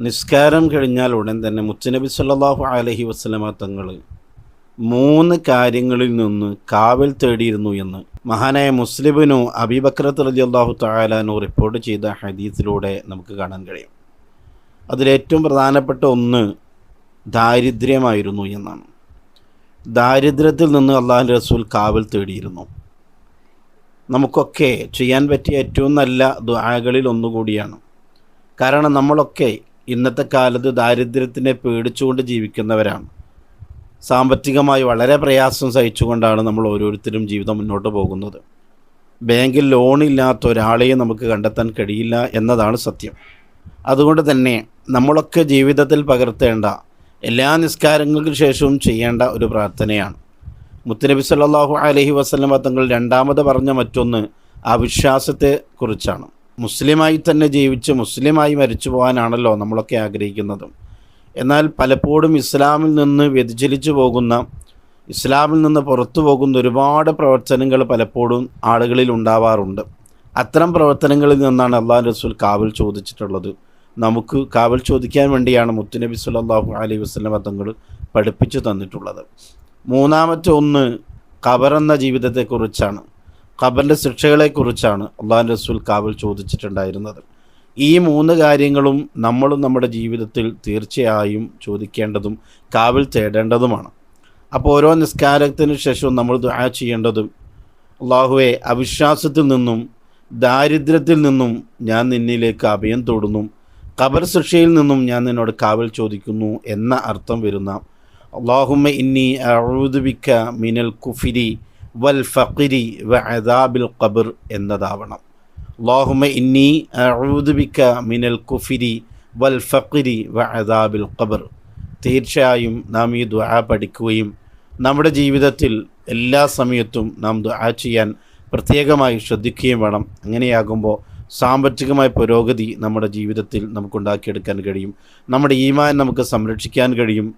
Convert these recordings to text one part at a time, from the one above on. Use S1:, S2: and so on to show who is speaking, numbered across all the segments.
S1: നിസ്കാരം കഴിഞ്ഞാൽ ഉടൻ തന്നെ മുത്തനബി സല്ലാഹു അലഹി വസ്ലമ തങ്ങൾ മൂന്ന് കാര്യങ്ങളിൽ നിന്ന് കാവൽ തേടിയിരുന്നു എന്ന് മഹാനായ മുസ്ലിബിനു അലി അള്ളാഹു താലാനു റിപ്പോർട്ട് ചെയ്ത ഹദീസിലൂടെ നമുക്ക് കാണാൻ കഴിയും. അതിലേറ്റവും പ്രധാനപ്പെട്ട ഒന്ന് ദാരിദ്ര്യമായിരുന്നു എന്നാണ്. ദാരിദ്ര്യത്തിൽ നിന്ന് അള്ളാഹു റസൂൽ കാവൽ തേടിയിരുന്നു. നമുക്കൊക്കെ ചെയ്യാൻ പറ്റിയ ഏറ്റവും നല്ല ദുആകളിൽ ഒന്നുകൂടിയാണ്. കാരണം നമ്മളൊക്കെ ഇന്നത്തെ കാലത്ത് ദാരിദ്ര്യത്തിനെ പേടിച്ചുകൊണ്ട് ജീവിക്കുന്നവരാണ്. സാമ്പത്തികമായി വളരെ പ്രയാസം സഹിച്ചുകൊണ്ടാണ് നമ്മൾ ഓരോരുത്തരും ജീവിതം മുന്നോട്ട് പോകുന്നത്. ബാങ്കിൽ ലോണില്ലാത്ത ഒരാളെയും നമുക്ക് കണ്ടെത്താൻ കഴിയില്ല എന്നതാണ് സത്യം. അതുകൊണ്ട് തന്നെ നമ്മളൊക്കെ ജീവിതത്തിൽ പകർത്തേണ്ട എല്ലാ നിസ്കാരങ്ങൾക്ക് ശേഷവും ചെയ്യേണ്ട ഒരു പ്രാർത്ഥനയാണ്. മുത്തനബി സല്ലാഹു അലഹി വസ്ലം തങ്ങൾ രണ്ടാമത് പറഞ്ഞ മറ്റൊന്ന് അവിശ്വാസത്തെ കുറിച്ചാണ്. മുസ്ലിമായി തന്നെ ജീവിച്ച് മുസ്ലിമായി മരിച്ചു പോകാനാണല്ലോ നമ്മളൊക്കെ ആഗ്രഹിക്കുന്നത്. എന്നാൽ പലപ്പോഴും ഇസ്ലാമിൽ നിന്ന് വ്യതിചലിച്ചു പോകുന്ന ഇസ്ലാമിൽ നിന്ന് പുറത്തു പോകുന്ന ഒരുപാട് പ്രവർത്തനങ്ങൾ പലപ്പോഴും ആളുകളിൽ ഉണ്ടാവാറുണ്ട്. അത്തരം പ്രവർത്തനങ്ങളിൽ നിന്നാണ് അള്ളാഹു റസൂൽ കാവൽ ചോദിച്ചിട്ടുള്ളത്. നമുക്ക് കാവൽ ചോദിക്കാൻ വേണ്ടിയാണ് മുത്തുനബി സുല്ലാഹു അലൈഹി വസ്ലം തങ്ങൾ പഠിപ്പിച്ചു തന്നിട്ടുള്ളത്. മൂന്നാമത്തെ ഒന്ന് കബറെന്ന ജീവിതത്തെക്കുറിച്ചാണ്. ഖബറിന്റെ ശിക്ഷകളെക്കുറിച്ചാണ് അള്ളാഹു റസൂൽ കാബിൽ ചോദിച്ചിട്ടുണ്ടായിരുന്നത്. ഈ മൂന്ന് കാര്യങ്ങളും നമ്മളും നമ്മുടെ ജീവിതത്തിൽ തീർച്ചയായും ചോദിക്കേണ്ടതും കാവൽ തേടേണ്ടതുമാണ്. അപ്പോൾ ഓരോ നിസ്കാരത്തിന് ശേഷവും നമ്മൾ ദുആ ചെയ്യേണ്ടതും അള്ളാഹുവെ അവിശ്വാസത്തിൽ നിന്നും ദാരിദ്ര്യത്തിൽ നിന്നും ഞാൻ നിന്നിലേക്ക് അഭയം തൊടുന്നു ഖബർ ശിക്ഷയിൽ നിന്നും ഞാൻ നിന്നോട് കാവൽ ചോദിക്കുന്നു എന്ന അർത്ഥം വരുന്ന അള്ളാഹുമ്മ ഇന്നി അഴുദുബിക്ക മിനൽ കുഫിരി വൽ ഫക്കിരി വ അദാബിൽ ഖബർ എന്നതാവണം. അള്ളാഹുമ ഇന്നി അഊദുബിക്ക മിനൽ കുഫിരി വൽ ഫക്കിരി വ അദാബിൽ ഖബർ. തീർച്ചയായും നാം ഈ ദുആ പഠിക്കുകയും നമ്മുടെ ജീവിതത്തിൽ എല്ലാ സമയത്തും നാം ദുആ ചെയ്യാൻ പ്രത്യേകമായി ശ്രദ്ധിക്കുകയും വേണം. അങ്ങനെയാകുമ്പോൾ സാമ്പത്തികമായ പുരോഗതി നമ്മുടെ ജീവിതത്തിൽ നമുക്കുണ്ടാക്കിയെടുക്കാൻ കഴിയും. നമ്മുടെ ഈമാൻ നമുക്ക് സംരക്ഷിക്കാൻ കഴിയും.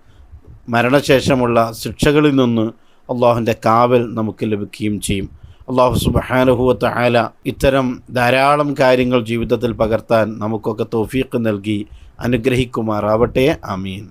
S1: മരണശേഷമുള്ള ശിക്ഷകളിൽ നിന്ന് അള്ളാഹുവിന്റെ കാവൽ നമുക്ക് ലഭിക്കുകയും ചെയ്യും. അള്ളാഹു സുബഹാനുഹുവത്ത് ആല ഇത്തരം ധാരാളം കാര്യങ്ങൾ ജീവിതത്തിൽ പകർത്താൻ നമുക്കൊക്കെ തോഫീക്ക് നൽകി അനുഗ്രഹിക്കുമാറാവട്ടെ. അമീൻ